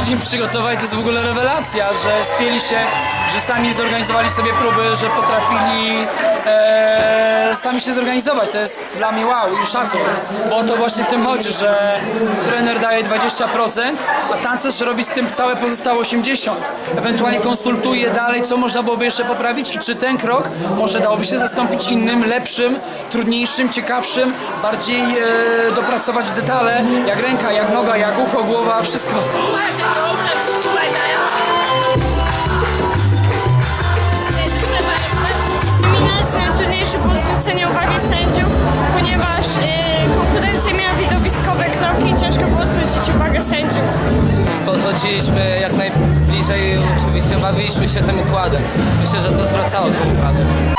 tydzień przygotowań to jest w ogóle rewelacja, że spieli się, że sami zorganizowali sobie próby, że potrafili e, sami się zorganizować. To jest dla mnie wow i szacun, bo to właśnie w tym chodzi, że trener daje 20%, a tancerz robi z tym całe pozostałe 80%. Ewentualnie konsultuje dalej, co można byłoby jeszcze poprawić i czy ten krok może dałoby się zastąpić innym, lepszym, trudniejszym, ciekawszym, bardziej e, dopracować detale, jak ręka, jak noga, jak ucho, głowa, wszystko. Kroki i ciężko było zwrócić uwagę sędziów. Podchodziliśmy jak najbliżej oczywiście bawiliśmy się tym układem. Myślę, że to zwracało tą uwagę.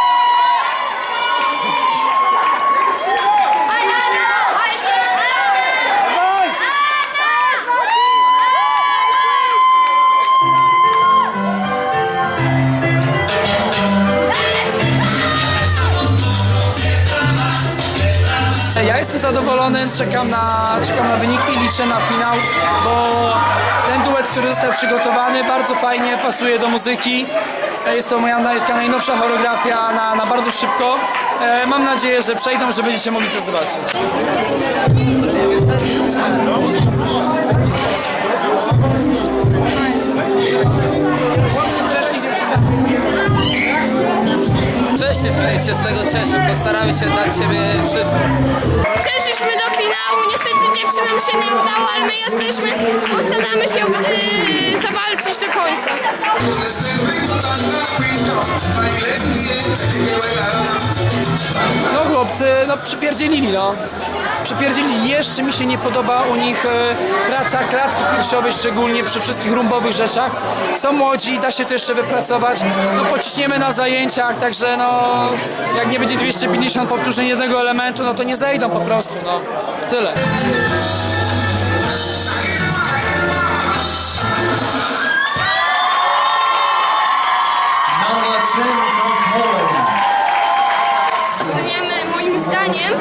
Zadowolony, czekam na, czekam na wyniki liczę na finał, bo ten duet, który został przygotowany, bardzo fajnie pasuje do muzyki. E, Jest to moja najnowsza choreografia na, na bardzo szybko. E, Mam nadzieję, że przejdą, że będziecie mogli to zobaczyć. I się z tego cieszę, postaramy się dać siebie wszystko. Przeszliśmy do finału, niestety dziewczynom się nie udało, ale my jesteśmy, postaramy się y, zawalczyć do końca. Chłopcy, no przypierdzielili no. Przypierdzielili. Jeszcze mi się nie podoba u nich e, praca klatki piersiowej, szczególnie przy wszystkich rumbowych rzeczach. Są młodzi, da się to jeszcze wypracować. No pociśniemy na zajęciach, także no jak nie będzie 250 powtórzeń jednego elementu, no to nie zejdą po prostu, no. Tyle. Zdaniem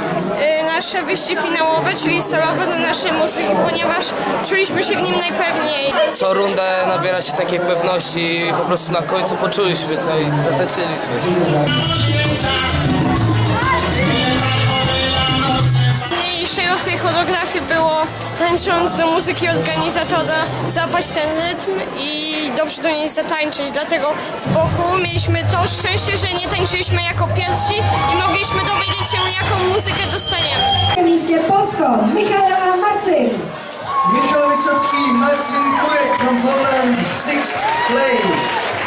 y, nasze wyjście finałowe, czyli solowe do naszej muzyki, ponieważ czuliśmy się w nim najpewniej. Co rundę nabiera się takiej pewności i po prostu na końcu poczuliśmy to i zatańczyliśmy. Najmniejszego w tej choreografii było tańcząc do muzyki organizatora złapać ten rytm i dobrze do niej zatańczyć. Dlatego z boku mieliśmy to szczęście, że nie tańczyliśmy jako pierwsi i mogliśmy dowiedzieć się, jaką muzykę dostaniemy. Miejskie Polsko, Michał Marcyn. Michał Wysocki, Marcin Kurek from Poland, sixth place.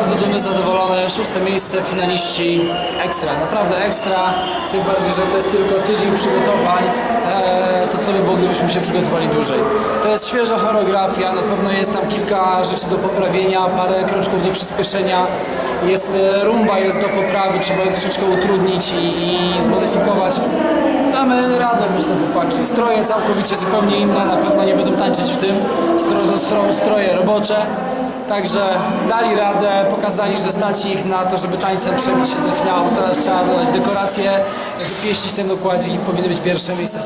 Bardzo dumny, zadowolony. Szóste miejsce, finaliści ekstra, naprawdę ekstra. Tym bardziej, że to jest tylko tydzień przygotowań. Eee, to co by było, gdybyśmy się przygotowali dłużej. To jest świeża choreografia, na pewno jest tam kilka rzeczy do poprawienia, parę kroczków do przyspieszenia. Jest e, rumba, jest do poprawy, trzeba ją troszeczkę utrudnić i, i zmodyfikować. Damy radę, myślę, chłopaki. Stroje całkowicie zupełnie inne, na pewno nie będą tańczyć w tym. Stro, stro, stroje robocze. Także dali radę, pokazali, że stać ich na to, żeby tańcem przebić się do finału. Teraz trzeba dodać dekoracje, pieścić ten układzik i powinny być pierwsze miejsca.